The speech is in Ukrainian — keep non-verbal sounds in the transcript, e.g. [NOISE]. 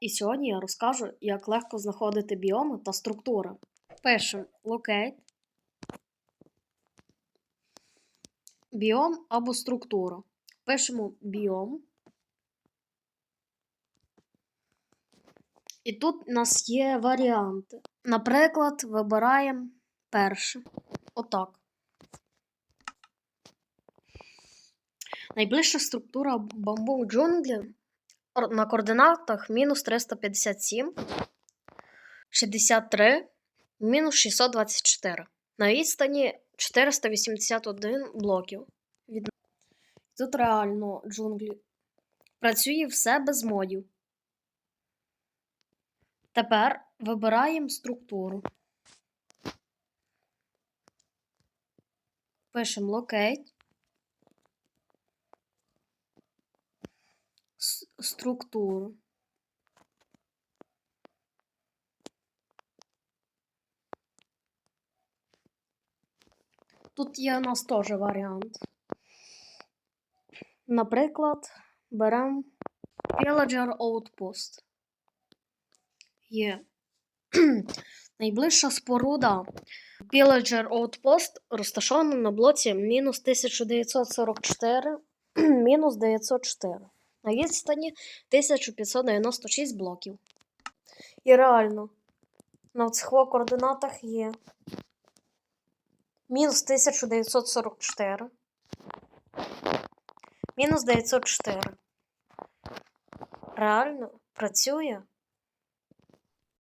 І сьогодні я розкажу, як легко знаходити біоми та структури. Пишемо locate, біом або структура. Пишемо біом. І тут у нас є варіанти. Наприклад, вибираємо перше. Отак. Найближча структура бамбу джунглі на координатах мінус 357, 63, мінус 624. На відстані 481 блоків. Від... Тут реально джунглі. Працює все без модів. Тепер вибираємо структуру. Пишемо locate. Структуру. Тут є у нас теж варіант. Наприклад, беремо Pillager Outpost. Є. [CLEARS THROAT] Найближча споруда Pillager Outpost розташована на блоці мінус 1944, [CLEARS THROAT] мінус 904 на відстані 1596 блоків. І реально, на цих координатах є мінус 1944, мінус 904. Реально працює